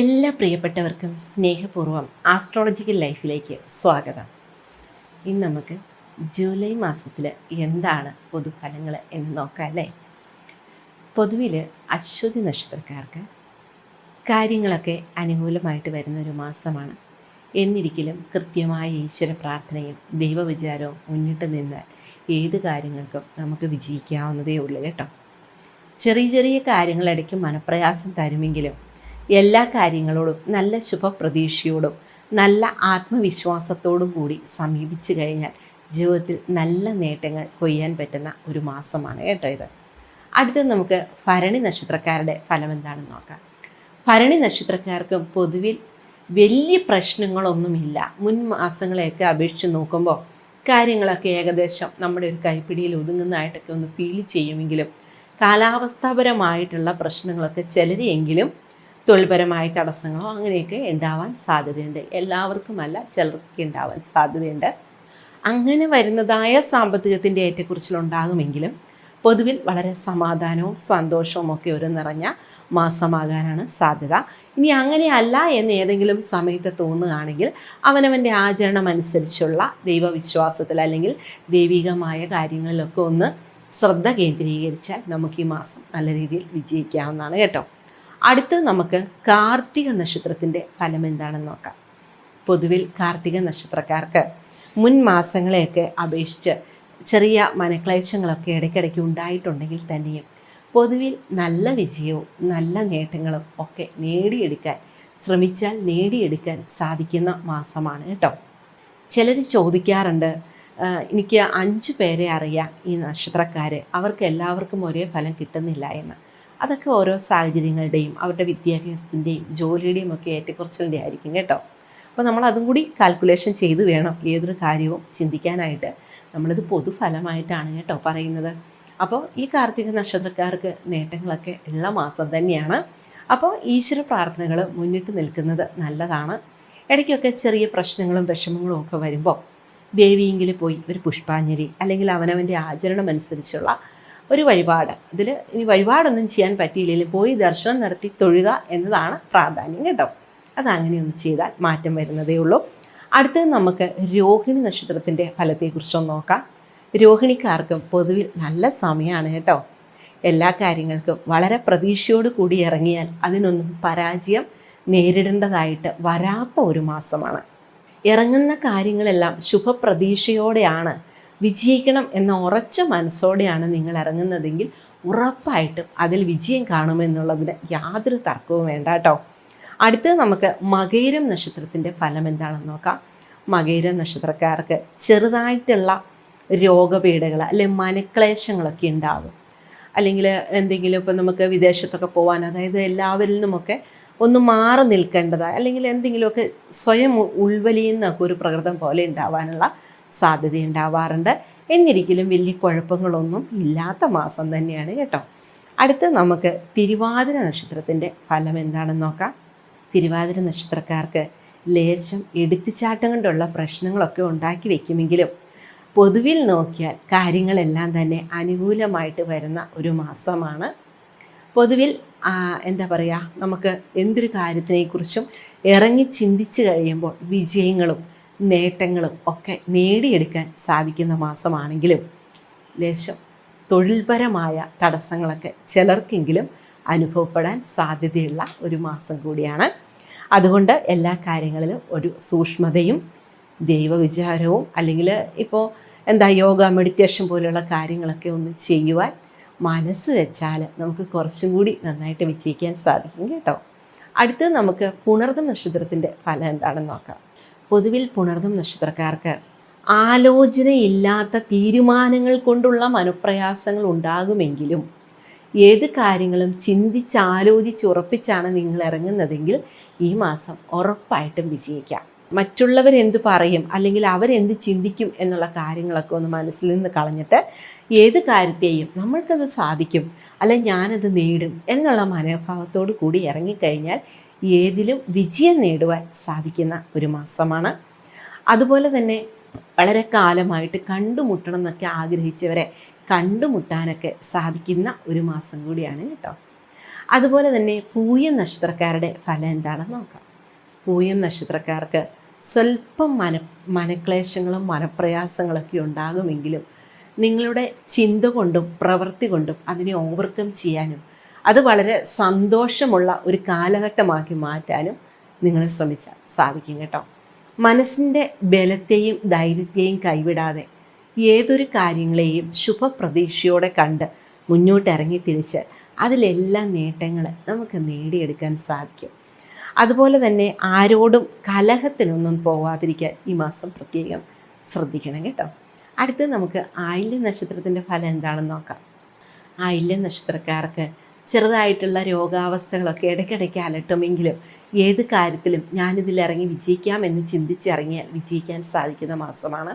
എല്ലാ പ്രിയപ്പെട്ടവർക്കും സ്നേഹപൂർവം ആസ്ട്രോളജിക്കൽ ലൈഫിലേക്ക് സ്വാഗതം. ഇന്ന് നമുക്ക് ജൂലൈ മാസത്തിൽ എന്താണ് പൊതുഫലങ്ങൾ എന്ന് നോക്കാം അല്ലേ? പൊതുവിൽ അശ്വതി നക്ഷത്രക്കാർക്ക് കാര്യങ്ങളൊക്കെ അനുകൂലമായിട്ട് വരുന്ന ഒരു മാസമാണ്. എന്നിരിക്കലും കൃത്യമായ ഈശ്വര പ്രാർത്ഥനയും ദൈവവിചാരവും മുന്നിട്ട് നിന്നാൽ ഏത് കാര്യങ്ങൾക്കും നമുക്ക് വിജയിക്കാവുന്നതേ ഉള്ളൂ കേട്ടോ. ചെറിയ ചെറിയ കാര്യങ്ങളിടയ്ക്ക് മനപ്രയാസം തരുമെങ്കിലും എല്ലാ കാര്യങ്ങളോടും നല്ല ശുഭപ്രതീക്ഷയോടും നല്ല ആത്മവിശ്വാസത്തോടും കൂടി സമീപിച്ചു കഴിഞ്ഞാൽ ജീവിതത്തിൽ നല്ല നേട്ടങ്ങൾ കൊയ്യാൻ പറ്റുന്ന ഒരു മാസമാണ് കേട്ടോ ഇത്. അടുത്തത് നമുക്ക് ഭരണി നക്ഷത്രക്കാരുടെ ഫലം എന്താണെന്ന് നോക്കാം. ഭരണി നക്ഷത്രക്കാർക്കും പൊതുവിൽ വലിയ പ്രശ്നങ്ങളൊന്നുമില്ല. മുൻ മാസങ്ങളെയൊക്കെ അപേക്ഷിച്ച് നോക്കുമ്പോൾ കാര്യങ്ങളൊക്കെ ഏകദേശം നമ്മുടെ ഒരു കൈപ്പിടിയിൽ ഒതുങ്ങുന്നതായിട്ടൊക്കെ ഒന്ന് ഫീൽ ചെയ്യുമെങ്കിലും കാലാവസ്ഥാപരമായിട്ടുള്ള പ്രശ്നങ്ങളൊക്കെ ചിലരെയെങ്കിലും തൊഴിൽപരമായ തടസ്സങ്ങളോ അങ്ങനെയൊക്കെ ഉണ്ടാവാൻ സാധ്യതയുണ്ട്. എല്ലാവർക്കുമല്ല ചിലർക്ക് ഉണ്ടാവാൻ സാധ്യതയുണ്ട്. അങ്ങനെ വരുന്നതായ സാമ്പത്തികത്തിന്റെ ഏറ്റക്കുറിച്ചിലുണ്ടാകുമെങ്കിലും പൊതുവിൽ വളരെ സമാധാനവും സന്തോഷവും ഒക്കെ ഒരു നിറഞ്ഞ മാസമാകാനാണ് സാധ്യത. ഇനി അങ്ങനെയല്ല എന്ന് ഏതെങ്കിലും സമയത്ത് തോന്നുകയാണെങ്കിൽ അവനവന്റെ ആചരണം അനുസരിച്ചുള്ള ദൈവവിശ്വാസത്തിൽ അല്ലെങ്കിൽ ദൈവികമായ കാര്യങ്ങളിലൊക്കെ ഒന്ന് ശ്രദ്ധ കേന്ദ്രീകരിച്ചാൽ നമുക്ക് ഈ മാസം നല്ല രീതിയിൽ വിജയിക്കാവുന്നതാണ് കേട്ടോ. അടുത്ത് നമുക്ക് കാർത്തിക നക്ഷത്രത്തിന്റെ ഫലം എന്താണെന്ന് നോക്കാം. പൊതുവിൽ കാർത്തിക നക്ഷത്രക്കാർക്ക് മുൻ മാസങ്ങളെയൊക്കെ അപേക്ഷിച്ച് ചെറിയ മനക്ലേശങ്ങളൊക്കെ ഇടയ്ക്കിടയ്ക്ക് ഉണ്ടായിട്ടുണ്ടെങ്കിൽ തന്നെയും പൊതുവിൽ നല്ല വിജയവും നല്ല നേട്ടങ്ങളും ഒക്കെ നേടിയെടുക്കാൻ ശ്രമിച്ചാൽ നേടിയെടുക്കാൻ സാധിക്കുന്ന മാസമാണ് കേട്ടോ. ചിലർ ചോദിക്കാറുണ്ട് എനിക്ക് അഞ്ച് പേരെ അറിയാം ഈ നക്ഷത്രക്കാർ അവർക്ക് എല്ലാവർക്കും ഒരേ ഫലം കിട്ടുന്നില്ല എന്ന്. അതൊക്കെ ഓരോ സാഹചര്യങ്ങളുടെയും അവരുടെ വിദ്യാഭ്യാസത്തിന്റെയും ജോലിയുടെയും ഒക്കെ ഏറ്റക്കുറച്ചിലിന്റെ ആയിരിക്കും കേട്ടോ. അപ്പോൾ നമ്മൾ അതും കൂടി കാൽക്കുലേഷൻ ചെയ്ത് വേണം ഏതൊരു കാര്യവും ചിന്തിക്കാനായിട്ട്. നമ്മളിത് പൊതുഫലമായിട്ടാണ് കേട്ടോ പറയുന്നത്. അപ്പോൾ ഈ കാർത്തിക നക്ഷത്രക്കാർക്ക് നേട്ടങ്ങളൊക്കെ ഉള്ള മാസം തന്നെയാണ്. അപ്പോൾ ഈശ്വര പ്രാർത്ഥനകൾ മുന്നിട്ട് നിൽക്കുന്നത് നല്ലതാണ്. ഇടയ്ക്കൊക്കെ ചെറിയ പ്രശ്നങ്ങളും വിഷമങ്ങളും ഒക്കെ വരുമ്പോൾ ദേവിയെങ്കിൽ പോയി ഒരു പുഷ്പാഞ്ജലി അല്ലെങ്കിൽ അവനവന്റെ ആചരണം അനുസരിച്ചുള്ള ഒരു വഴിപാട്. ഇതിൽ ഈ വഴിപാടൊന്നും ചെയ്യാൻ പറ്റിയില്ലെങ്കിൽ പോയി ദർശനം നടത്തി തൊഴുക എന്നതാണ് പ്രാധാന്യം കേട്ടോ. അതങ്ങനെയൊന്ന് ചെയ്താൽ മാറ്റം വരുന്നതേ ഉള്ളൂ. അടുത്തത് നമുക്ക് രോഹിണി നക്ഷത്രത്തിന്റെ ഫലത്തെക്കുറിച്ചൊന്ന് നോക്കാം. രോഹിണിക്കാർക്കും പൊതുവിൽ നല്ല സമയമാണ് കേട്ടോ. എല്ലാ കാര്യങ്ങൾക്കും വളരെ പ്രതീക്ഷയോട് കൂടി ഇറങ്ങിയാൽ അതിനൊന്നും പരാജയം നേരിടേണ്ടതായിട്ട് വരാത്ത ഒരു മാസമാണ്. ഇറങ്ങുന്ന കാര്യങ്ങളെല്ലാം ശുഭപ്രതീക്ഷയോടെയാണ് വിജയിക്കണം എന്ന ഉറച്ച മനസ്സോടെയാണ് നിങ്ങൾ ഇറങ്ങുന്നതെങ്കിൽ ഉറപ്പായിട്ടും അതിൽ വിജയം കാണുമെന്നുള്ളതിന് യാതൊരു തർക്കവും വേണ്ട കേട്ടോ. അടുത്തത് നമുക്ക് മകൈരം നക്ഷത്രത്തിന്റെ ഫലം എന്താണെന്ന് നോക്കാം. മകൈരം നക്ഷത്രക്കാർക്ക് ചെറുതായിട്ടുള്ള രോഗപീഠകൾ അല്ലെ മനക്ലേശങ്ങളൊക്കെ ഉണ്ടാകും. അല്ലെങ്കിൽ എന്തെങ്കിലും ഇപ്പം നമുക്ക് വിദേശത്തൊക്കെ പോകാൻ അതായത് എല്ലാവരിൽ നിന്നുമൊക്കെ ഒന്ന് മാറി നിൽക്കേണ്ടതായി അല്ലെങ്കിൽ എന്തെങ്കിലുമൊക്കെ സ്വയം ഉൾവലിയുന്ന ഒരു പ്രകൃതം പോലെ ഉണ്ടാവാനുള്ള സാധ്യത ഉണ്ടാവാറുണ്ട് എന്നിരിക്കലും വലിയ കുഴപ്പങ്ങളൊന്നും ഇല്ലാത്ത മാസം തന്നെയാണ് കേട്ടോ. അടുത്ത് നമുക്ക് തിരുവാതിര നക്ഷത്രത്തിന്റെ ഫലം എന്താണെന്ന് നോക്കാം. തിരുവാതിര നക്ഷത്രക്കാർക്ക് ലേശം എടുത്തുചാട്ടം കൊണ്ടുള്ള പ്രശ്നങ്ങളൊക്കെ ഉണ്ടാക്കി വയ്ക്കുമെങ്കിലും പൊതുവിൽ നോക്കിയാൽ കാര്യങ്ങളെല്ലാം തന്നെ അനുകൂലമായിട്ട് വരുന്ന ഒരു മാസമാണ്. പൊതുവിൽ എന്താ പറയുക നമുക്ക് എന്തൊരു കാര്യത്തിനെക്കുറിച്ചും ഇറങ്ങി ചിന്തിച്ച് കഴിയുമ്പോൾ വിജയങ്ങളും നേട്ടങ്ങളും ഒക്കെ നേടിയെടുക്കാൻ സാധിക്കുന്ന മാസമാണെങ്കിലും ലേശം തൊഴിൽപരമായ തടസ്സങ്ങളൊക്കെ ചിലർക്കെങ്കിലും അനുഭവപ്പെടാൻ സാധ്യതയുള്ള ഒരു മാസം കൂടിയാണ്. അതുകൊണ്ട് എല്ലാ കാര്യങ്ങളിലും ഒരു സൂക്ഷ്മതയും ദൈവവിചാരവും അല്ലെങ്കിൽ ഇപ്പോൾ എന്താ യോഗ മെഡിറ്റേഷൻ പോലെയുള്ള കാര്യങ്ങളൊക്കെ ഒന്ന് ചെയ്യുവാൻ മനസ്സ് വെച്ചാൽ നമുക്ക് കുറച്ചും കൂടി നന്നായിട്ട് വിജയിക്കാൻ സാധിക്കും കേട്ടോ. അടുത്തത് നമുക്ക് പുണർദ നക്ഷത്രത്തിന്റെ ഫലം എന്താണെന്ന് നോക്കാം. പൊതുവിൽ പുണർന്നും നക്ഷത്രക്കാർക്ക്. ആലോചനയില്ലാത്ത തീരുമാനങ്ങൾ കൊണ്ടുള്ള മനപ്രയാസങ്ങൾ ഉണ്ടാകുമെങ്കിലും ഏത് കാര്യങ്ങളും ചിന്തിച്ച് ആലോചിച്ച് ഉറപ്പിച്ചാണ് നിങ്ങൾ ഇറങ്ങുന്നതെങ്കിൽ ഈ മാസം ഉറപ്പായിട്ടും വിജയിക്കാം. മറ്റുള്ളവരെന്ത് പറയും അല്ലെങ്കിൽ അവരെന്ത് ചിന്തിക്കും എന്നുള്ള കാര്യങ്ങളൊക്കെ ഒന്ന് മനസ്സിൽ നിന്ന് കളഞ്ഞിട്ട് ഏത് കാര്യത്തെയും നമ്മൾക്കത് സാധിക്കും അല്ലെ ഞാനത് നേടും എന്നുള്ള മനോഭാവത്തോടു കൂടി ഇറങ്ങിക്കഴിഞ്ഞാൽ ഏതിലും വിജയം നേടുവാൻ സാധിക്കുന്ന ഒരു മാസമാണ്. അതുപോലെ തന്നെ വളരെ കാലമായിട്ട് കണ്ടുമുട്ടണം എന്നൊക്കെ ആഗ്രഹിച്ചവരെ കണ്ടുമുട്ടാനൊക്കെ സാധിക്കുന്ന ഒരു മാസം കൂടിയാണ് കേട്ടോ. അതുപോലെ തന്നെ പൂയം നക്ഷത്രക്കാരുടെ ഫലം എന്താണെന്ന് നോക്കാം. പൂയം നക്ഷത്രക്കാർക്ക് സ്വല്പം മന മനക്ലേശങ്ങളും മനപ്രയാസങ്ങളൊക്കെ ഉണ്ടാകുമെങ്കിലും നിങ്ങളുടെ ചിന്ത കൊണ്ടും പ്രവൃത്തി കൊണ്ടും അതിനെ ഓവർകം ചെയ്യാനും അത് വളരെ സന്തോഷമുള്ള ഒരു കാലഘട്ടമാക്കി മാറ്റാനും നിങ്ങൾ ശ്രമിച്ചാൽ സാധിക്കും കേട്ടോ. മനസ്സിന്റെ ബലത്തെയും ധൈര്യത്തെയും കൈവിടാതെ ഏതൊരു കാര്യങ്ങളെയും ശുഭപ്രതീക്ഷയോടെ കണ്ട് മുന്നോട്ടിറങ്ങി തിരിച്ച് അതിലെല്ലാം നേട്ടങ്ങൾ നമുക്ക് നേടിയെടുക്കാൻ സാധിക്കും. അതുപോലെ തന്നെ ആരോടും കലഹത്തിനൊന്നും പോവാതിരിക്കാൻ ഈ മാസം പ്രത്യേകം ശ്രദ്ധിക്കണം കേട്ടോ. അടുത്ത് നമുക്ക് ആയില്യ നക്ഷത്രത്തിന്റെ ഫലം എന്താണെന്ന് നോക്കാം. ആയില്യ നക്ഷത്രക്കാർക്ക് ചെറുതായിട്ടുള്ള രോഗാവസ്ഥകളൊക്കെ ഇടയ്ക്കിടയ്ക്ക് അലട്ടുമെങ്കിലും ഏത് കാര്യത്തിലും ഞാനിതിലിറങ്ങി വിജയിക്കാം വിജയിക്കാമെന്ന് ചിന്തിച്ചിറങ്ങിയാൽ വിജയിക്കാൻ സാധിക്കുന്ന മാസമാണ്.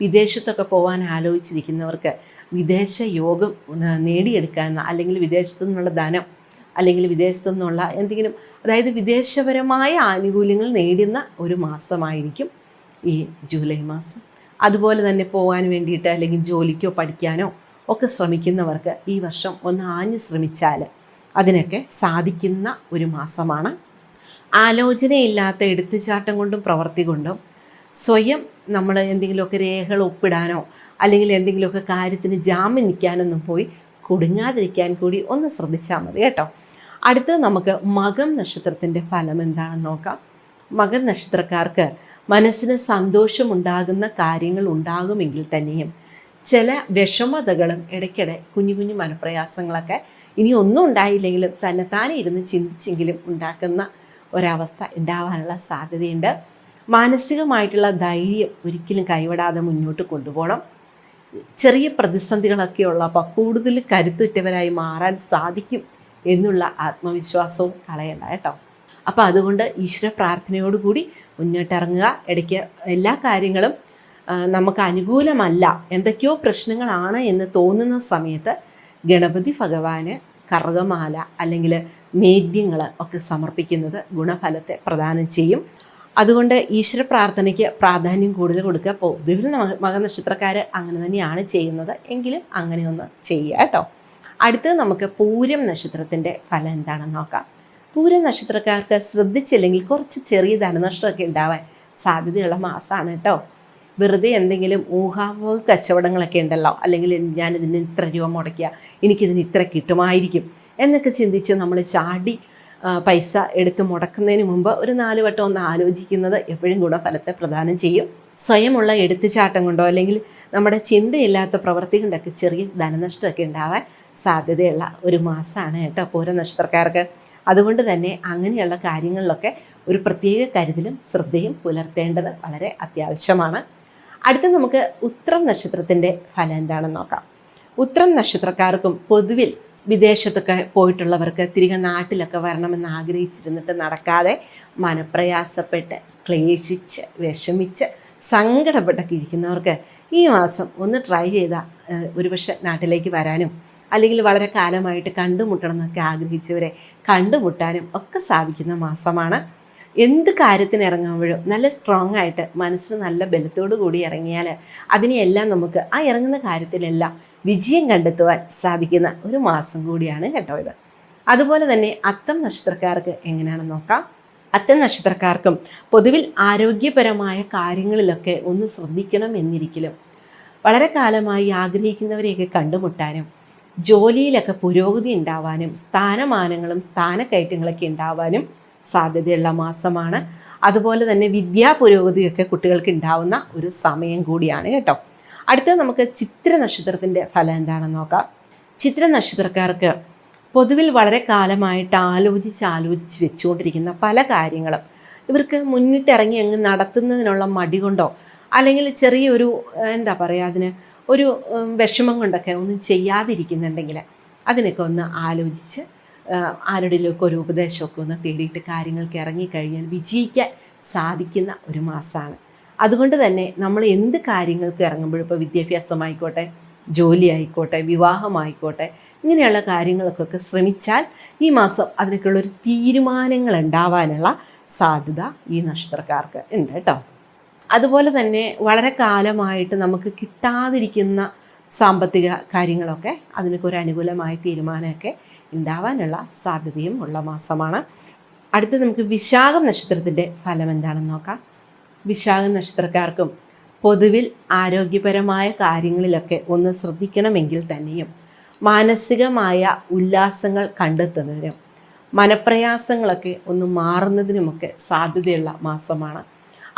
വിദേശത്തൊക്കെ പോകാൻ ആലോചിച്ചിരിക്കുന്നവർക്ക് വിദേശ യോഗം നേടിയെടുക്കാമെന്ന അല്ലെങ്കിൽ വിദേശത്തു നിന്നുള്ള ധനം അല്ലെങ്കിൽ വിദേശത്തു നിന്നുള്ള എന്തെങ്കിലും അതായത് വിദേശപരമായ ആനുകൂല്യങ്ങൾ നേടുന്ന ഒരു മാസമായിരിക്കും ഈ ജൂലൈ മാസം. അതുപോലെ തന്നെ പോകാൻ വേണ്ടിയിട്ട് അല്ലെങ്കിൽ ജോലിക്കോ പഠിക്കാനോ ഒക്കെ ശ്രമിക്കുന്നവർക്ക് ഈ വർഷം ഒന്ന് ആഞ്ഞു ശ്രമിച്ചാൽ അതിനൊക്കെ സാധിക്കുന്ന ഒരു മാസമാണ്. ആലോചനയില്ലാത്ത എടുത്തുചാട്ടം കൊണ്ടും പ്രവൃത്തി കൊണ്ടും സ്വയം നമ്മൾ എന്തെങ്കിലുമൊക്കെ രേഖകൾ ഒപ്പിടാനോ അല്ലെങ്കിൽ എന്തെങ്കിലുമൊക്കെ കാര്യത്തിന് ജാമ്യം നിൽക്കാനൊന്നും പോയി കുടുങ്ങാതിരിക്കാൻ കൂടി ഒന്ന് ശ്രദ്ധിച്ചാൽ മതി കേട്ടോ. അടുത്തത് നമുക്ക് മകം നക്ഷത്രത്തിന്റെ ഫലം എന്താണെന്ന് നോക്കാം. മകൻ നക്ഷത്രക്കാർക്ക് മനസ്സിന് സന്തോഷമുണ്ടാകുന്ന കാര്യങ്ങൾ ഉണ്ടാകുമെങ്കിൽ തന്നെയും ചില വിഷമതകളും ഇടയ്ക്കിടെ കുഞ്ഞു കുഞ്ഞു മനപ്രയാസങ്ങളൊക്കെ ഇനി ഒന്നും ഉണ്ടായില്ലെങ്കിലും തന്നെ തന്നെത്താനെ ഇരുന്ന് ചിന്തിച്ചെങ്കിലും ഉണ്ടാക്കുന്ന ഒരവസ്ഥ ഉണ്ടാവാനുള്ള സാധ്യതയുണ്ട്. മാനസികമായിട്ടുള്ള ധൈര്യം ഒരിക്കലും കൈവിടാതെ മുന്നോട്ട് കൊണ്ടുപോകണം. ചെറിയ പ്രതിസന്ധികളൊക്കെ ഉള്ളപ്പോൾ കൂടുതൽ കരുത്തുറ്റവരായി മാറാൻ സാധിക്കും എന്നുള്ള ആത്മവിശ്വാസവും കളയണ്ട കേട്ടോ. അപ്പോൾ അതുകൊണ്ട് ഈശ്വര പ്രാർത്ഥനയോടുകൂടി മുന്നോട്ടിറങ്ങുക. ഇടയ്ക്ക് എല്ലാ കാര്യങ്ങളും നമുക്ക് അനുകൂലമല്ല. എന്തൊക്കെയോ പ്രശ്നങ്ങളാണ് എന്ന് തോന്നുന്ന സമയത്ത് ഗണപതി ഭഗവാന് കറുകമാല അല്ലെങ്കിൽ നേദ്യങ്ങൾ ഒക്കെ സമർപ്പിക്കുന്നത് ഗുണഫലത്തെ പ്രദാനം ചെയ്യും. അതുകൊണ്ട് ഈശ്വര പ്രാർത്ഥനയ്ക്ക് പ്രാധാന്യം കൂടുതൽ കൊടുക്കുക. പൊതുവിൽ മക- മകനക്ഷത്രക്കാർ അങ്ങനെ തന്നെയാണ് ചെയ്യുന്നത്. എങ്കിലും അങ്ങനെയൊന്ന് ചെയ്യുക കേട്ടോ. അടുത്തത് നമുക്ക് പൂരം നക്ഷത്രത്തിന്റെ ഫലം എന്താണെന്ന് നോക്കാം. പൂരം നക്ഷത്രക്കാർക്ക് ശ്രദ്ധിച്ചില്ലെങ്കിൽ കുറച്ച് ചെറിയ ധനനഷ്ടമൊക്കെ ഉണ്ടാവാൻ സാധ്യതയുള്ള മാസമാണ് കേട്ടോ. വെറുതെ എന്തെങ്കിലും ഊഹാപോഹ കച്ചവടങ്ങളൊക്കെ ഉണ്ടല്ലോ. അല്ലെങ്കിൽ ഞാനിതിന് ഇത്ര രൂപ മുടക്കുക എനിക്കിതിന് ഇത്ര കിട്ടുമായിരിക്കും എന്നൊക്കെ ചിന്തിച്ച് നമ്മൾ ചാടി പൈസ എടുത്ത് മുടക്കുന്നതിന് മുമ്പ് ഒരു നാല് വട്ടം ഒന്ന് ആലോചിക്കുന്നത് എപ്പോഴും കൂടെ ഫലത്തെ പ്രദാനം ചെയ്യും. സ്വയമുള്ള എടുത്തുചാട്ടം കൊണ്ടോ അല്ലെങ്കിൽ നമ്മുടെ ചിന്തയില്ലാത്ത പ്രവൃത്തി കൊണ്ടൊക്കെ ചെറിയ ധനനഷ്ടമൊക്കെ ഉണ്ടാവാൻ സാധ്യതയുള്ള ഒരു മാസമാണ് കേട്ടോ പൂര നക്ഷത്രക്കാർക്ക് അതുകൊണ്ട് തന്നെ അങ്ങനെയുള്ള കാര്യങ്ങളിലൊക്കെ ഒരു പ്രത്യേക കരുതലും ശ്രദ്ധയും പുലർത്തേണ്ടത് വളരെ അത്യാവശ്യമാണ്. അടുത്ത നമുക്ക് ഉത്രം നക്ഷത്രത്തിന്റെ ഫലം എന്താണെന്ന് നോക്കാം. ഉത്രം നക്ഷത്രക്കാർക്കും പൊതുവിൽ വിദേശത്തൊക്കെ പോയിട്ടുള്ളവർക്ക് തിരികെ നാട്ടിലൊക്കെ വരണമെന്ന് ആഗ്രഹിച്ചിരുന്നിട്ട് നടക്കാതെ മനപ്രയാസപ്പെട്ട് ക്ലേശിച്ച് വിഷമിച്ച് സങ്കടപ്പെട്ടൊക്കെ ഇരിക്കുന്നവർക്ക് ഈ മാസം ഒന്ന് ട്രൈ ചെയ്താൽ ഒരുപക്ഷെ നാട്ടിലേക്ക് വരാനും അല്ലെങ്കിൽ വളരെ കാലമായിട്ട് കണ്ടുമുട്ടണം എന്നൊക്കെ ആഗ്രഹിച്ചവരെ കണ്ടുമുട്ടാനും ഒക്കെ സാധിക്കുന്ന മാസമാണ്. എന്ത് കാര്യത്തിന് ഇറങ്ങുമ്പോഴും നല്ല സ്ട്രോങ് ആയിട്ട് മനസ്സിന് നല്ല ബലത്തോടു കൂടി ഇറങ്ങിയാൽ അതിനെയെല്ലാം നമുക്ക് ആ ഇറങ്ങുന്ന കാര്യത്തിലെല്ലാം വിജയം കണ്ടെത്തുവാൻ സാധിക്കുന്ന ഒരു മാസം കൂടിയാണ് കേട്ടോ ഇത്. അതുപോലെ തന്നെ അത്തം നക്ഷത്രക്കാർക്ക് എങ്ങനെയാണെന്ന് നോക്കാം. അത്തം നക്ഷത്രക്കാർക്കും പൊതുവിൽ ആരോഗ്യപരമായ കാര്യങ്ങളിലൊക്കെ ഒന്ന് ശ്രദ്ധിക്കണം എന്നിരിക്കലും. വളരെ കാലമായി ആഗ്രഹിക്കുന്നവരെയൊക്കെ കണ്ടുമുട്ടാനും ജോലിയിലൊക്കെ പുരോഗതി ഉണ്ടാവാനും സ്ഥാനമാനങ്ങളും സ്ഥാനക്കയറ്റങ്ങളൊക്കെ ഉണ്ടാവാനും സാധ്യതയുള്ള മാസമാണ്. അതുപോലെ തന്നെ വിദ്യാ പുരോഗതിയൊക്കെ കുട്ടികൾക്ക് ഉണ്ടാവുന്ന ഒരു സമയം കൂടിയാണ് കേട്ടോ. അടുത്തത് നമുക്ക് ചിത്ര നക്ഷത്രത്തിന്റെ ഫലം എന്താണെന്ന് നോക്കാം. ചിത്ര നക്ഷത്രക്കാർക്ക് പൊതുവിൽ വളരെ കാലമായിട്ട് ആലോചിച്ച് ആലോചിച്ച് വെച്ചുകൊണ്ടിരിക്കുന്ന പല കാര്യങ്ങളും ഇവർക്ക് മുന്നിട്ടിറങ്ങി അങ്ങ് നടത്തുന്നതിനുള്ള മടി കൊണ്ടോ അല്ലെങ്കിൽ ചെറിയൊരു എന്താ പറയുക അതിന് ഒരു വിഷമം കൊണ്ടൊക്കെ ഒന്നും ചെയ്യാതിരിക്കുന്നുണ്ടെങ്കിൽ അതിനൊക്കെ ഒന്ന് ആലോചിച്ച് ആരുടെയിലൊക്കെ ഒരു ഉപദേശമൊക്കെ ഒന്ന് തേടിയിട്ട് കാര്യങ്ങൾക്ക് ഇറങ്ങിക്കഴിഞ്ഞാൽ വിജയിക്കാൻ സാധിക്കുന്ന ഒരു മാസമാണ്. അതുകൊണ്ട് തന്നെ നമ്മൾ എന്ത് കാര്യങ്ങൾക്ക് ഇറങ്ങുമ്പോഴും ഇപ്പോൾ വിദ്യാഭ്യാസമായിക്കോട്ടെ ജോലി ആയിക്കോട്ടെ വിവാഹമായിക്കോട്ടെ ഇങ്ങനെയുള്ള കാര്യങ്ങൾക്കൊക്കെ ശ്രമിച്ചാൽ ഈ മാസം അതിനൊക്കെയുള്ളൊരു തീരുമാനങ്ങൾ ഉണ്ടാവാനുള്ള സാധ്യത ഈ നക്ഷത്രക്കാർക്ക് ഉണ്ട് കേട്ടോ. അതുപോലെ തന്നെ വളരെ കാലമായിട്ട് നമുക്ക് കിട്ടാതിരിക്കുന്ന സാമ്പത്തിക കാര്യങ്ങളൊക്കെ അതിനൊക്കെ ഒരു അനുകൂലമായ തീരുമാനമൊക്കെ ഉണ്ടാവാനുള്ള സാധ്യതയും ഉള്ള മാസമാണ്. അടുത്ത് നമുക്ക് വിശാഖം നക്ഷത്രത്തിന്റെ ഫലം എന്താണെന്ന് നോക്കാം. വിശാഖം നക്ഷത്രക്കാർക്കും പൊതുവിൽ ആരോഗ്യപരമായ കാര്യങ്ങളിലൊക്കെ ഒന്ന് ശ്രദ്ധിക്കണമെങ്കിൽ തന്നെയും മാനസികമായ ഉല്ലാസങ്ങൾ കണ്ടെത്തുന്നതിനും മനപ്രയാസങ്ങളൊക്കെ ഒന്ന് മാറുന്നതിനുമൊക്കെ സാധ്യതയുള്ള മാസമാണ്.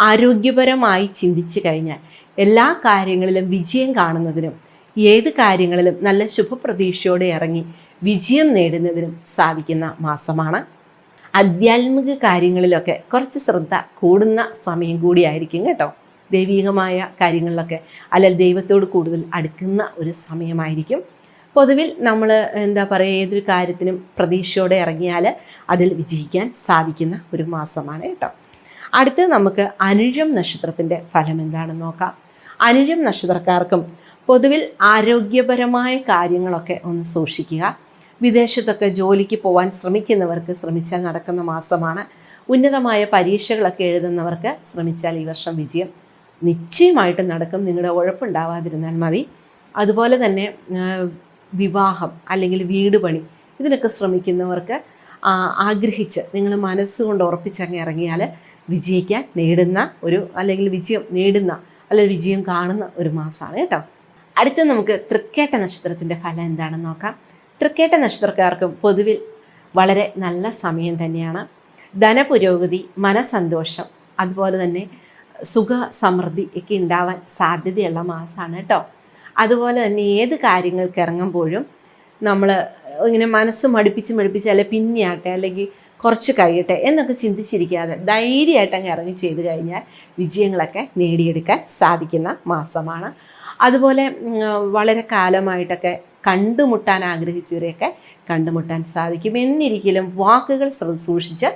ആരോഗ്യപരമായി ചിന്തിച്ചു കഴിഞ്ഞാൽ എല്ലാ കാര്യങ്ങളിലും വിജയം കാണുന്നതിനും ഏത് കാര്യങ്ങളിലും നല്ല ശുഭപ്രതീക്ഷയോടെ ഇറങ്ങി വിജയം നേടുന്നതിനും സാധിക്കുന്ന മാസമാണ്. ആധ്യാത്മിക കാര്യങ്ങളിലൊക്കെ കുറച്ച് ശ്രദ്ധ കൂടുന്ന സമയം കൂടിയായിരിക്കും കേട്ടോ. ദൈവികമായ കാര്യങ്ങളിലൊക്കെ അല്ലെങ്കിൽ ദൈവത്തോട് കൂടുതൽ അടുക്കുന്ന ഒരു സമയമായിരിക്കും. പൊതുവിൽ നമ്മൾ എന്താ പറയുക ഏതൊരു കാര്യത്തിനും പ്രതീക്ഷയോടെ ഇറങ്ങിയാൽ അതിൽ വിജയിക്കാൻ സാധിക്കുന്ന ഒരു മാസമാണ് കേട്ടോ. അടുത്ത് നമുക്ക് അനുഴം നക്ഷത്രത്തിന്റെ ഫലം എന്താണെന്ന് നോക്കാം. അനുഴം നക്ഷത്രക്കാർക്കും പൊതുവിൽ ആരോഗ്യപരമായ കാര്യങ്ങളൊക്കെ ഒന്ന് സൂക്ഷിക്കുക. വിദേശത്തൊക്കെ ജോലിക്ക് പോകാൻ ശ്രമിക്കുന്നവർക്ക് ശ്രമിച്ചാൽ നടക്കുന്ന മാസമാണ്. ഉന്നതമായ പരീക്ഷകളൊക്കെ എഴുതുന്നവർക്ക് ശ്രമിച്ചാൽ ഈ വർഷം വിജയം. നിശ്ചയമായിട്ടും നടക്കും. നിങ്ങളുടെ ഉഴപ്പുണ്ടാവാതിരുന്നാൽ മതി. അതുപോലെ തന്നെ വിവാഹം അല്ലെങ്കിൽ വീട് പണി ഇതിനൊക്കെ ശ്രമിക്കുന്നവർക്ക് ആഗ്രഹിച്ച് നിങ്ങൾ മനസ്സുകൊണ്ട് ഉറപ്പിച്ചങ്ങ് ഇറങ്ങിയാൽ വിജയിക്കാൻ നേടുന്ന ഒരു അല്ലെങ്കിൽ വിജയം നേടുന്ന അല്ലെങ്കിൽ വിജയം കാണുന്ന ഒരു മാസമാണ് കേട്ടോ. അടുത്ത നമുക്ക് തൃക്കേട്ട നക്ഷത്രത്തിന്റെ ഫലം എന്താണെന്ന് നോക്കാം. തൃക്കേട്ട നക്ഷത്രക്കാർക്കും പൊതുവിൽ വളരെ നല്ല സമയം തന്നെയാണ്. ധനപുരോഗതി മനസന്തോഷം അതുപോലെ തന്നെ സുഖ സമൃദ്ധി ഒക്കെ ഉണ്ടാവാൻ സാധ്യതയുള്ള മാസമാണ് കേട്ടോ. അതുപോലെ തന്നെ ഏത് കാര്യങ്ങൾക്ക് ഇറങ്ങുമ്പോഴും നമ്മൾ ഇങ്ങനെ മനസ്സ് മടുപ്പിച്ച് മടുപ്പിച്ച് അല്ലെ പിന്നെയാട്ടെ അല്ലെങ്കിൽ കുറച്ച് കഴിയട്ടെ എന്നൊക്കെ ചിന്തിച്ചിരിക്കാതെ ധൈര്യമായിട്ട് അങ്ങ് ഇറങ്ങി ചെയ്ത് കഴിഞ്ഞാൽ വിജയങ്ങളൊക്കെ നേടിയെടുക്കാൻ സാധിക്കുന്ന മാസമാണ്. അതുപോലെ വളരെ കാലമായിട്ടൊക്കെ കണ്ടുമുട്ടാൻ ആഗ്രഹിച്ചവരെയൊക്കെ കണ്ടുമുട്ടാൻ സാധിക്കും. എന്നിരിക്കലും വാക്കുകൾ സൂക്ഷിച്ച്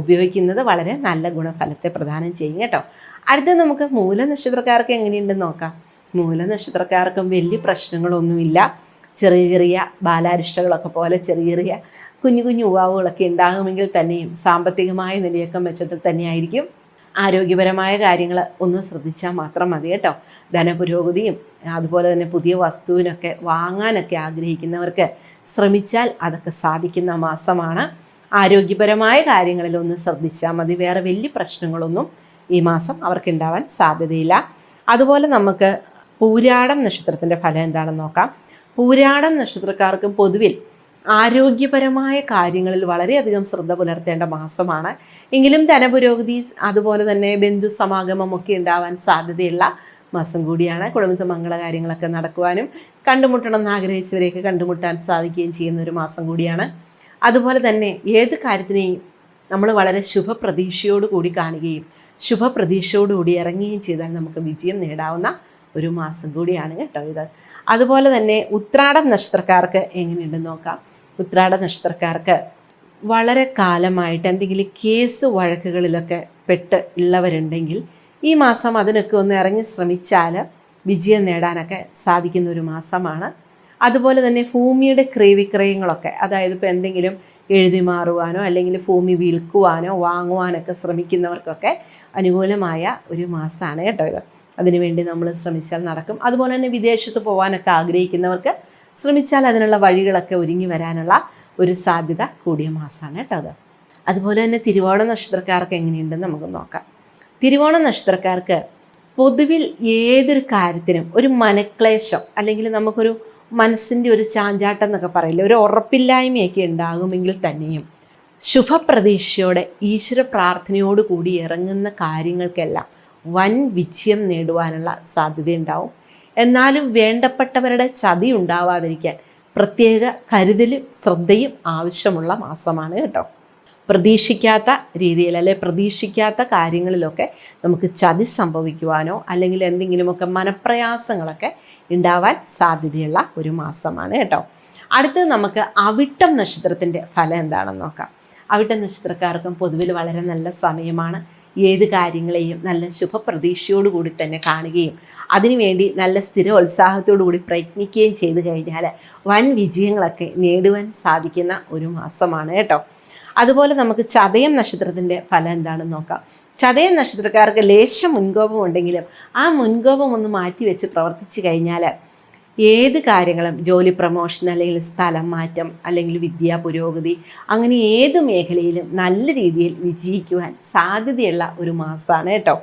ഉപയോഗിക്കുന്നത് വളരെ നല്ല ഗുണഫലത്തെ പ്രദാനം ചെയ്യും കേട്ടോ. അടുത്ത നമുക്ക് മൂലനക്ഷത്രക്കാർക്ക് എങ്ങനെയുണ്ടെന്ന് നോക്കാം. മൂലനക്ഷത്രക്കാർക്കും വലിയ പ്രശ്നങ്ങളൊന്നുമില്ല. ചെറിയ ചെറിയ ബാലാരിഷ്ടകളൊക്കെ പോലെ ചെറിയ ചെറിയ കുഞ്ഞു കുഞ്ഞു ഉവാവുകളൊക്കെ ഉണ്ടാകുമെങ്കിൽ തന്നെയും സാമ്പത്തികമായ നിലയൊക്കെ മെച്ചത്തിൽ തന്നെയായിരിക്കും. ആരോഗ്യപരമായ കാര്യങ്ങൾ ഒന്ന് ശ്രദ്ധിച്ചാൽ മാത്രം മതി കേട്ടോ. ധനപുരോഗതിയും അതുപോലെ തന്നെ പുതിയ വസ്തുവിനൊക്കെ വാങ്ങാനൊക്കെ ആഗ്രഹിക്കുന്നവർക്ക് ശ്രമിച്ചാൽ അതൊക്കെ സാധിക്കുന്ന മാസമാണ്. ആരോഗ്യപരമായ കാര്യങ്ങളിൽ ഒന്ന് ശ്രദ്ധിച്ചാൽ മതി. വേറെ വലിയ പ്രശ്നങ്ങളൊന്നും ഈ മാസം അവർക്ക് ഉണ്ടാവാൻ സാധ്യതയില്ല. അതുപോലെ നമുക്ക് പൂരാടം നക്ഷത്രത്തിന്റെ ഫലം എന്താണെന്ന് നോക്കാം. പൂരാടം നക്ഷത്രക്കാർക്കും പൊതുവിൽ ആരോഗ്യപരമായ കാര്യങ്ങളിൽ വളരെയധികം ശ്രദ്ധ പുലർത്തേണ്ട മാസമാണ്. എങ്കിലും ധനപുരോഗതി അതുപോലെ തന്നെ ബന്ധു സമാഗമമൊക്കെ ഉണ്ടാവാൻ സാധ്യതയുള്ള മാസം കൂടിയാണ്. കുടുംബത്തിൽ മംഗളകാര്യങ്ങളൊക്കെ നടക്കുവാനും കണ്ടുമുട്ടണം എന്ന് ആഗ്രഹിച്ചവരെയൊക്കെ കണ്ടുമുട്ടാൻ സാധിക്കുകയും ചെയ്യുന്ന ഒരു മാസം കൂടിയാണ്. അതുപോലെ തന്നെ ഏത് കാര്യത്തിനെയും നമ്മൾ വളരെ ശുഭപ്രതീക്ഷയോട് കൂടി കാണുകയും ശുഭപ്രതീക്ഷയോടുകൂടി ഇറങ്ങുകയും ചെയ്താൽ നമുക്ക് വിജയം നേടാവുന്ന ഒരു മാസം കൂടിയാണ് കേട്ടോ ഇത്. അതുപോലെ തന്നെ ഉത്രാടം നക്ഷത്രക്കാർക്ക് എങ്ങനെയുണ്ടെന്ന് നോക്കാം. ഉത്രാട നക്ഷത്രക്കാർക്ക് വളരെ കാലമായിട്ട് എന്തെങ്കിലും കേസ് വഴക്കുകളിലൊക്കെ പെട്ട് ഉള്ളവരുണ്ടെങ്കിൽ ഈ മാസം അതിനൊക്കെ ഒന്ന് ഇറങ്ങി ശ്രമിച്ചാൽ വിജയം നേടാനൊക്കെ സാധിക്കുന്ന ഒരു മാസമാണ്. അതുപോലെ തന്നെ ഭൂമിയുടെ ക്രയവിക്രയങ്ങളൊക്കെ അതായത് ഇപ്പോൾ എന്തെങ്കിലും എഴുതി മാറുവാനോ അല്ലെങ്കിൽ ഭൂമി വിൽക്കുവാനോ വാങ്ങുവാനൊക്കെ ശ്രമിക്കുന്നവർക്കൊക്കെ അനുകൂലമായ ഒരു മാസമാണ് കേട്ടോ ഇത്. അതിനുവേണ്ടി നമ്മൾ ശ്രമിച്ചാൽ നടക്കും. അതുപോലെ തന്നെ വിദേശത്ത് പോകാനൊക്കെ ആഗ്രഹിക്കുന്നവർക്ക് ശ്രമിച്ചാൽ അതിനുള്ള വഴികളൊക്കെ ഒരുങ്ങി വരാനുള്ള ഒരു സാധ്യത കൂടിയ മാസമാണ് കേട്ടോ അത്. അതുപോലെ തന്നെ തിരുവോണ നക്ഷത്രക്കാർക്ക് എങ്ങനെയുണ്ടെന്ന് നമുക്ക് നോക്കാം. തിരുവോണ നക്ഷത്രക്കാർക്ക് പൊതുവിൽ ഏതൊരു കാര്യത്തിനും ഒരു മനക്ലേശം അല്ലെങ്കിൽ നമുക്കൊരു മനസ്സിന്റെ ഒരു ചാഞ്ചാട്ടം എന്നൊക്കെ പറയില്ല ഒരു ഉറപ്പില്ലായ്മയൊക്കെ ഉണ്ടാകുമെങ്കിൽ തന്നെയും ശുഭപ്രതീക്ഷയോടെ ഈശ്വര പ്രാർത്ഥനയോട് കൂടി ഇറങ്ങുന്ന കാര്യങ്ങൾക്കെല്ലാം വൻ വിജയം നേടുവാനുള്ള സാധ്യതയുണ്ടാവും. എന്നാലും വേണ്ടപ്പെട്ടവരുടെ ചതി ഉണ്ടാവാതിരിക്കാൻ പ്രത്യേക കരുതലും ശ്രദ്ധയും ആവശ്യമുള്ള മാസമാണ് കേട്ടോ. പ്രതീക്ഷിക്കാത്ത രീതിയിൽ അല്ലെ പ്രതീക്ഷിക്കാത്ത കാര്യങ്ങളിലൊക്കെ നമുക്ക് ചതി സംഭവിക്കുവാനോ അല്ലെങ്കിൽ എന്തെങ്കിലുമൊക്കെ മനപ്രയാസങ്ങളൊക്കെ ഉണ്ടാവാൻ സാധ്യതയുള്ള ഒരു മാസമാണ് കേട്ടോ. അടുത്തത് നമുക്ക് അവിട്ടം നക്ഷത്രത്തിന്റെ ഫലം എന്താണെന്ന് നോക്കാം. അവിട്ടം നക്ഷത്രക്കാർക്കും പൊതുവിൽ വളരെ നല്ല സമയമാണ്. ഏത് കാര്യങ്ങളെയും നല്ല ശുഭപ്രതീക്ഷയോടുകൂടി തന്നെ കാണുകയും അതിനുവേണ്ടി നല്ല സ്ഥിര ഉത്സാഹത്തോടു കൂടി പ്രയത്നിക്കുകയും ചെയ്തു കഴിഞ്ഞാൽ വൻ വിജയങ്ങളൊക്കെ നേടുവാൻ സാധിക്കുന്ന ഒരു മാസമാണ് കേട്ടോ. അതുപോലെ നമുക്ക് ചതയം നക്ഷത്രത്തിന്റെ ഫലം എന്താണെന്ന് നോക്കാം. ചതയം നക്ഷത്രക്കാർക്ക് ലേശം മുൻകോപം ഉണ്ടെങ്കിലും ആ മുൻകോപം ഒന്ന് മാറ്റിവെച്ച് പ്രവർത്തിച്ചു കഴിഞ്ഞാൽ ഏത് കാര്യങ്ങളും ജോലി പ്രമോഷൻ അല്ലെങ്കിൽ സ്ഥലം മാറ്റം അല്ലെങ്കിൽ വിദ്യാ പുരോഗതി അങ്ങനെ ഏത് മേഖലയിലും നല്ല രീതിയിൽ വിജയിക്കുവാൻ സാധ്യതയുള്ള ഒരു മാസമാണ് കേട്ടോ.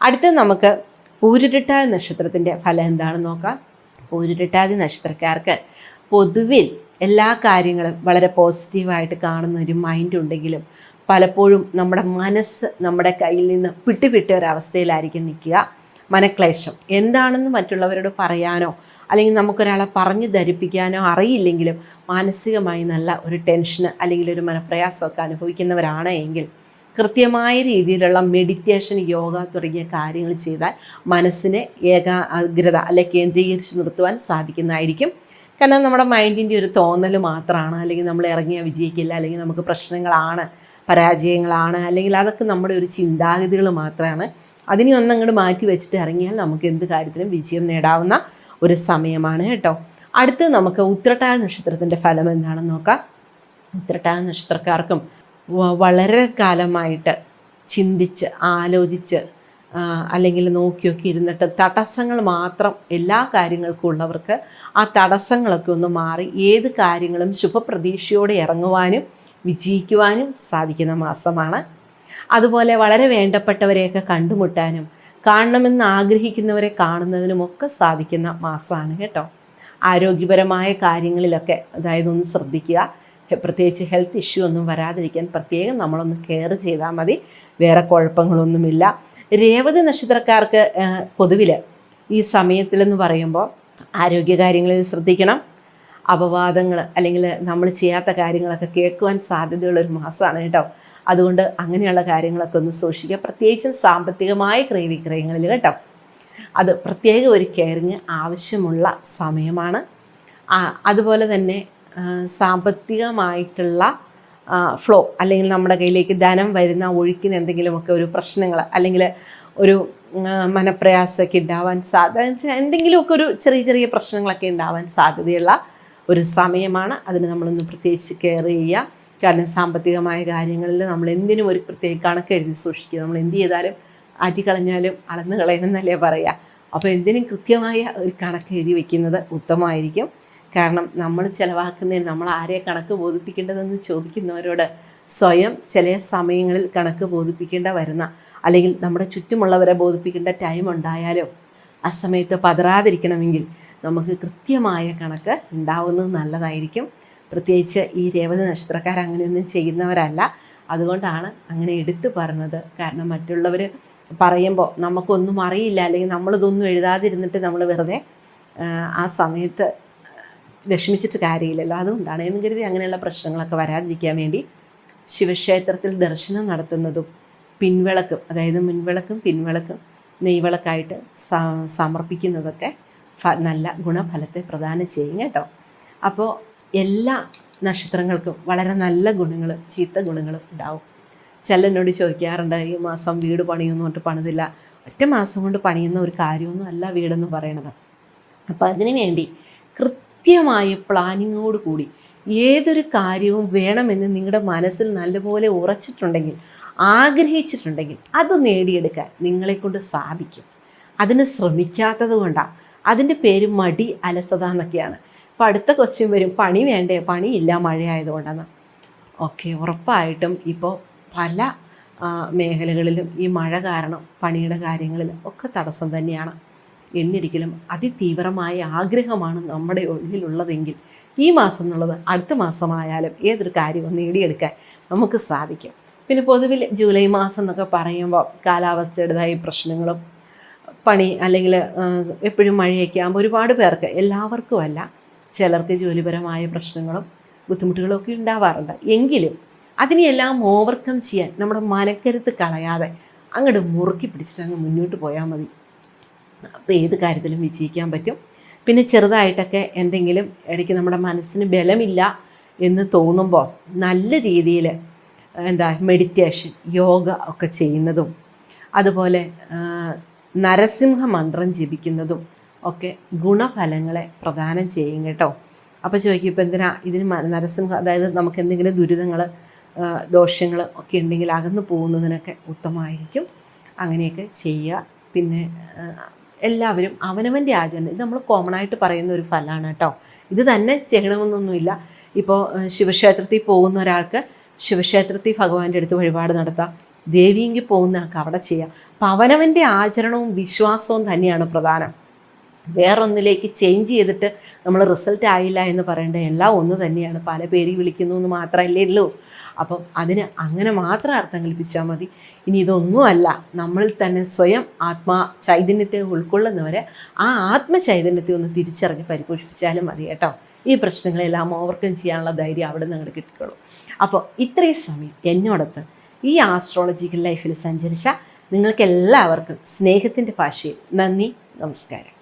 അടുത്തത് നമുക്ക് പൂരുരുട്ടാതി നക്ഷത്രത്തിന്റെ ഫലം എന്താണെന്ന് നോക്കാം. പൂരുരുട്ടാതി നക്ഷത്രക്കാർക്ക് പൊതുവിൽ എല്ലാ കാര്യങ്ങളും വളരെ പോസിറ്റീവായിട്ട് കാണുന്ന ഒരു മൈൻഡ് ഉണ്ടെങ്കിലും പലപ്പോഴും നമ്മുടെ മനസ്സ് നമ്മുടെ കയ്യിൽ നിന്ന് പിട്ടുപിട്ട ഒരവസ്ഥയിലായിരിക്കും നിൽക്കുക. മനക്ലേശം. എന്താണെന്ന് മറ്റുള്ളവരോട് പറയാനോ അല്ലെങ്കിൽ നമുക്കൊരാളെ പറഞ്ഞു ധരിപ്പിക്കാനോ അറിയില്ലെങ്കിലും മാനസികമായി നല്ല ഒരു ടെൻഷന് അല്ലെങ്കിൽ ഒരു മനപ്രയാസമൊക്കെ അനുഭവിക്കുന്നവരാണ് എങ്കിൽ കൃത്യമായ രീതിയിലുള്ള മെഡിറ്റേഷൻ യോഗ തുടങ്ങിയ കാര്യങ്ങൾ ചെയ്താൽ മനസ്സിനെ ഏകാഗ്രത അല്ലെ കേന്ദ്രീകരിച്ച് നിർത്തുവാൻ സാധിക്കുന്നതായിരിക്കും. കാരണം നമ്മുടെ മൈൻഡിന്റെ ഒരു തോന്നൽ മാത്രമാണ് അല്ലെങ്കിൽ നമ്മൾ ഇറങ്ങിയാൽ വിജയിക്കില്ല. അല്ലെങ്കിൽ നമുക്ക് പ്രശ്നങ്ങളാണ് പരാജയങ്ങളാണ്. അല്ലെങ്കിൽ അതൊക്കെ നമ്മുടെ ഒരു ചിന്താഗതികൾ മാത്രമാണ് അതിനെ ഒന്നങ്ങോട്ട് മാറ്റി വെച്ചിട്ട് ഇറങ്ങിയാൽ നമുക്ക് എന്ത് കാര്യത്തിലും വിജയം നേടാവുന്ന ഒരു സമയമാണ് കേട്ടോ. അടുത്ത് നമുക്ക് ഉത്രട്ടായ നക്ഷത്രത്തിന്റെ ഫലം എന്താണെന്ന് നോക്കാം. ഉത്രട്ടായ നക്ഷത്രക്കാർക്കും വളരെ കാലമായിട്ട് ചിന്തിച്ച് ആലോചിച്ച് അല്ലെങ്കിൽ നോക്കിയൊക്കെ ഇരുന്നിട്ട് തടസ്സങ്ങൾ മാത്രം എല്ലാ കാര്യങ്ങൾക്കും ഉള്ളവർക്ക് ആ തടസ്സങ്ങളൊക്കെ ഒന്ന് മാറി ഏത് കാര്യങ്ങളും ശുഭപ്രതീക്ഷയോടെ ഇറങ്ങുവാനും വിജയിക്കുവാനും സാധിക്കുന്ന മാസമാണ്. അതുപോലെ വളരെ വേണ്ടപ്പെട്ടവരെയൊക്കെ കണ്ടുമുട്ടാനും കാണണമെന്ന് ആഗ്രഹിക്കുന്നവരെ കാണുന്നതിനുമൊക്കെ സാധിക്കുന്ന മാസമാണ് കേട്ടോ. ആരോഗ്യപരമായ കാര്യങ്ങളിലൊക്കെ അതായത് ഒന്ന് ശ്രദ്ധിക്കുക. പ്രത്യേകിച്ച് ഹെൽത്ത് ഇഷ്യൂ ഒന്നും വരാതിരിക്കാൻ പ്രത്യേകം നമ്മളൊന്ന് കെയർ ചെയ്താൽ മതി. വേറെ കുഴപ്പങ്ങളൊന്നുമില്ല. രേവതി നക്ഷത്രക്കാർക്ക് പൊതുവിൽ ഈ സമയത്തിലെന്ന് പറയുമ്പോൾ ആരോഗ്യകാര്യങ്ങളിൽ ശ്രദ്ധിക്കണം. അപവാദങ്ങൾ അല്ലെങ്കിൽ നമ്മൾ ചെയ്യാത്ത കാര്യങ്ങളൊക്കെ കേൾക്കുവാൻ സാധ്യതയുള്ള ഒരു മാസമാണ് കേട്ടോ. അതുകൊണ്ട് അങ്ങനെയുള്ള കാര്യങ്ങളൊക്കെ ഒന്ന് സൂക്ഷിക്കുക. പ്രത്യേകിച്ചും സാമ്പത്തികമായ ക്രയവിക്രയങ്ങളിൽ കേട്ടോ. അത് പ്രത്യേക ഒരു കെയറിങ് ആവശ്യമുള്ള സമയമാണ്. അതുപോലെ തന്നെ സാമ്പത്തികമായിട്ടുള്ള ഫ്ലോ അല്ലെങ്കിൽ നമ്മുടെ കയ്യിലേക്ക് ധനം വരുന്ന ഒഴുക്കിന് എന്തെങ്കിലുമൊക്കെ ഒരു പ്രശ്നങ്ങൾ അല്ലെങ്കിൽ ഒരു മനപ്രയാസമൊക്കെ ഉണ്ടാവാൻ സാധ്യത എന്തെങ്കിലുമൊക്കെ ഒരു ചെറിയ ചെറിയ പ്രശ്നങ്ങളൊക്കെ ഉണ്ടാവാൻ സാധ്യതയുള്ള ഒരു സമയമാണ്. അതിന് നമ്മളൊന്ന് പ്രത്യേകിച്ച് കെയർ ചെയ്യുക. കാരണം സാമ്പത്തികമായ കാര്യങ്ങളിൽ നമ്മൾ എന്തിനും ഒരു പ്രത്യേക കണക്ക് എഴുതി സൂക്ഷിക്കുക. നമ്മൾ എന്ത് ചെയ്താലും ആറ്റി കളഞ്ഞാലും അളന്ന് കളയണമെന്നല്ലേ പറയുക. അപ്പോൾ എന്തിനും കൃത്യമായ ഒരു കണക്ക് എഴുതി വയ്ക്കുന്നത് ഉത്തമമായിരിക്കും. കാരണം നമ്മൾ ചിലവാക്കുന്നതിന് നമ്മൾ ആരെ കണക്ക് ബോധിപ്പിക്കേണ്ടതെന്ന് ചോദിക്കുന്നവരോട് സ്വയം ചില സമയങ്ങളിൽ കണക്ക് ബോധിപ്പിക്കേണ്ട വരുന്ന അല്ലെങ്കിൽ നമ്മുടെ ചുറ്റുമുള്ളവരെ ബോധിപ്പിക്കേണ്ട ടൈം ഉണ്ടായാലോ ആ സമയത്ത് പതറാതിരിക്കണമെങ്കിൽ നമുക്ക് കൃത്യമായ കണക്ക് ഉണ്ടാവുന്നത് നല്ലതായിരിക്കും. പ്രത്യേകിച്ച് ഈ രേവതി നക്ഷത്രക്കാർ അങ്ങനെയൊന്നും ചെയ്യുന്നവരല്ല. അതുകൊണ്ടാണ് അങ്ങനെ എടുത്തു പറഞ്ഞത്. കാരണം മറ്റുള്ളവർ പറയുമ്പോൾ നമുക്കൊന്നും അറിയില്ല അല്ലെങ്കിൽ നമ്മളിതൊന്നും എഴുതാതിരുന്നിട്ട് നമ്മൾ വെറുതെ ആ സമയത്ത് വിഷമിച്ചിട്ട് കാര്യമില്ലല്ലോ. അതുകൊണ്ടാണ് എന്ന് കരുതി അങ്ങനെയുള്ള പ്രശ്നങ്ങളൊക്കെ വരാതിരിക്കാൻ വേണ്ടി ശിവക്ഷേത്രത്തിൽ ദർശനം നടത്തുന്നതും പിൻവിളക്കും അതായത് മുൻവിളക്കും പിൻവിളക്കും നെയ്വിളക്കായിട്ട് സമർപ്പിക്കുന്നതൊക്കെ നല്ല ഗുണഫലത്തെ പ്രദാനം ചെയ്യും കേട്ടോ. അപ്പോൾ എല്ലാ നക്ഷത്രങ്ങൾക്കും വളരെ നല്ല ഗുണങ്ങളും ചീത്ത ഗുണങ്ങളും ഉണ്ടാവും. ചിലനോട് ചോദിക്കാറുണ്ട് ഈ മാസം വീട് പണിയൊന്നും കൊണ്ട് പണിതില്ല. ഒറ്റ മാസം കൊണ്ട് പണിയുന്ന ഒരു കാര്യമൊന്നും അല്ല വീടെന്ന് പറയണത്. അപ്പോൾ അതിനു വേണ്ടി കൃത്യമായ പ്ലാനിങ്ങോട് കൂടി ഏതൊരു കാര്യവും വേണമെന്ന് നിങ്ങളുടെ മനസ്സിൽ നല്ലപോലെ ഉറച്ചിട്ടുണ്ടെങ്കിൽ ആഗ്രഹിച്ചിട്ടുണ്ടെങ്കിൽ അത് നേടിയെടുക്കാൻ നിങ്ങളെക്കൊണ്ട് സാധിക്കും. അതിന് ശ്രമിക്കാത്തത് കൊണ്ടാണ് അതിന്റെ പേര് മടി അലസത എന്നൊക്കെയാണ്. അപ്പോൾ അടുത്ത ക്വസ്റ്റ്യൻ വരും. പണി വേണ്ടേ? പണിയില്ല മഴയായതുകൊണ്ടെന്ന് ഓക്കെ ഉറപ്പായിട്ടും ഇപ്പോൾ പല മേഖലകളിലും ഈ മഴ കാരണം പണിയുടെ കാര്യങ്ങളിലും ഒക്കെ തടസ്സം തന്നെയാണ്. എന്നിരിക്കലും അതിതീവ്രമായ ആഗ്രഹമാണ് നമ്മുടെ ഉള്ളിലുള്ളതെങ്കിൽ ഈ മാസം എന്നുള്ളത് അടുത്ത മാസമായാലും ഏതൊരു കാര്യവും നേടിയെടുക്കാൻ നമുക്ക് സാധിക്കും. പിന്നെ പൊതുവിൽ ജൂലൈ മാസം എന്നൊക്കെ പറയുമ്പോൾ കാലാവസ്ഥയുടേതായ പ്രശ്നങ്ങളും പണി അല്ലെങ്കിൽ എപ്പോഴും മഴയൊക്കെ ആകുമ്പോൾ ഒരുപാട് പേർക്ക് എല്ലാവർക്കും അല്ല ചിലർക്ക് ജോലിപരമായ പ്രശ്നങ്ങളും ബുദ്ധിമുട്ടുകളും ഒക്കെ ഉണ്ടാവാറുണ്ട്. എങ്കിലും അതിനെയെല്ലാം ഓവർകം ചെയ്യാൻ നമ്മുടെ മനക്കരുത്ത് കളയാതെ അങ്ങോട്ട് മുറുക്കി പിടിച്ചിട്ട് അങ്ങ് മുന്നോട്ട് പോയാൽ മതി. അപ്പോൾ ഏത് കാര്യത്തിലും വിജയിക്കാൻ പറ്റും. പിന്നെ ചെറുതായിട്ടൊക്കെ എന്തെങ്കിലും ഇടയ്ക്ക് നമ്മുടെ മനസ്സിന് ബലമില്ല എന്ന് തോന്നുമ്പോൾ നല്ല രീതിയിൽ എന്താ മെഡിറ്റേഷൻ യോഗ ഒക്കെ ചെയ്യുന്നതും അതുപോലെ നരസിംഹ മന്ത്രം ജപിക്കുന്നതും ഒക്കെ ഗുണഫലങ്ങളെ പ്രദാനം ചെയ്യും കേട്ടോ. അപ്പോൾ ചോദിക്കും ഇപ്പം എന്തിനാ ഇതിന് നരസിംഹ അതായത് നമുക്ക് എന്തെങ്കിലും ദുരിതങ്ങൾ ദോഷങ്ങൾ ഒക്കെ ഉണ്ടെങ്കിൽ അകന്നു പോകുന്നതിനൊക്കെ ഉത്തമമായിരിക്കും അങ്ങനെയൊക്കെ ചെയ്യുക. പിന്നെ എല്ലാവരും അവനവന്റെ ആചരണം. ഇത് നമ്മൾ കോമൺ ആയിട്ട് പറയുന്ന ഒരു ഫലമാണ് കേട്ടോ. ഇത് തന്നെ ചെയ്യണമെന്നൊന്നുമില്ല. ഇപ്പോൾ ശിവക്ഷേത്രത്തിൽ പോകുന്ന ഒരാൾക്ക് ശിവക്ഷേത്രത്തിൽ ഭഗവാന്റെ അടുത്ത് വഴിപാട് നടത്താം. ദേവിയെങ്കിൽ പോകുന്ന ആൾക്ക് അവിടെ ചെയ്യാം. അപ്പം അവനവന്റെ ആചരണവും വിശ്വാസവും തന്നെയാണ് പ്രധാനം. വേറൊന്നിലേക്ക് ചേഞ്ച് ചെയ്തിട്ട് നമ്മൾ റിസൾട്ട് ആയില്ല എന്ന് പറയേണ്ട എല്ലാം ഒന്ന് തന്നെയാണ്. പല പേര് വിളിക്കുന്നു എന്ന് മാത്രമല്ലേ ഉള്ളൂ. അപ്പം അതിന് അങ്ങനെ മാത്രം അർത്ഥം കൽപ്പിച്ചാൽ മതി. ഇനി ഇതൊന്നുമല്ല. നമ്മൾ തന്നെ സ്വയം ആത്മാ ചൈതന്യത്തെ ഉൾക്കൊള്ളുന്നവരെ ആ ആത്മചൈതന്യത്തെ ഒന്ന് തിരിച്ചറിഞ്ഞ് പരിപോഷിപ്പിച്ചാലും മതി കേട്ടോ. ഈ പ്രശ്നങ്ങളെല്ലാം ഓവർകം ചെയ്യാനുള്ള ധൈര്യം അവിടെ അങ്ങോട്ട് കിട്ടിക്കോളും. അപ്പോൾ ഇത്രയും സമയം എന്നോടൊത്ത് ഈ ആസ്ട്രോളജിക്കൽ ലൈഫിൽ സഞ്ചരിച്ച നിങ്ങൾക്കെല്ലാവർക്കും സ്നേഹത്തിന്റെ ഭാഷയിൽ നന്ദി നമസ്കാരം.